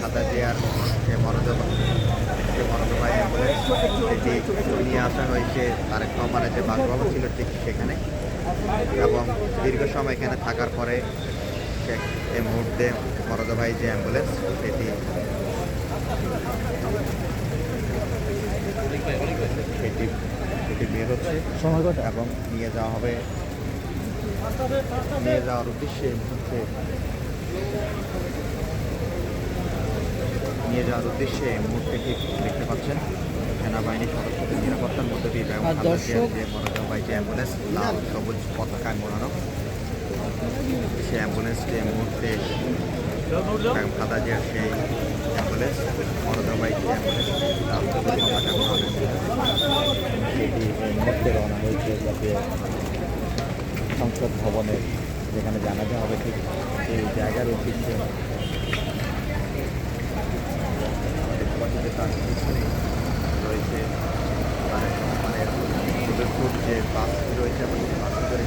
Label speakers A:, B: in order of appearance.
A: খাতা জিয়ার যে মরদব যে মরদবাই সেটি নিয়ে আসা হয়েছে তারেক রহমানের যে বাসভবন ছিল ঠিক সেখানে। এবং দীর্ঘ সময় এখানে থাকার পরে এই মুহূর্তে মরদভাই যে অ্যাম্বুলেন্স সেটি সেটি সেটি বের হচ্ছে এবং নিয়ে যাওয়া হবে। নিয়ে যাওয়ার উদ্দেশ্যে এই মুহূর্তে নিয়ে যাওয়ার উদ্দেশ্যে এই মুহূর্তে ঠিক দেখতে পাচ্ছেন সেনাবাহিনীর সদস্যদের নিরাপত্তার মধ্যে দিয়ে ব্যবহার
B: দর্শক-
A: যে অ্যাম্বুলেন্স লাল সবুজ পতাকায় মোড়ানো। সেই অ্যাম্বুলেন্সটি এই মুহূর্তে খাদা যে সেই অ্যাম্বুলেন্স মনোজবাই যে অ্যাম্বুলেন্স লাল সবুজ পতাকায় মোড়ানো। সেটি এই মুহূর্তে রওনা হয়েছে যাতে সংসদ ভবনের যেখানে জানাজা হবে ঠিক সেই জায়গার উদ্দেশ্যে দেখতে পাচ্ছি যে তার পিছনে রয়েছে। মানে সুদূরপুর যে বাস রয়েছে এবং সেই বাসটি করে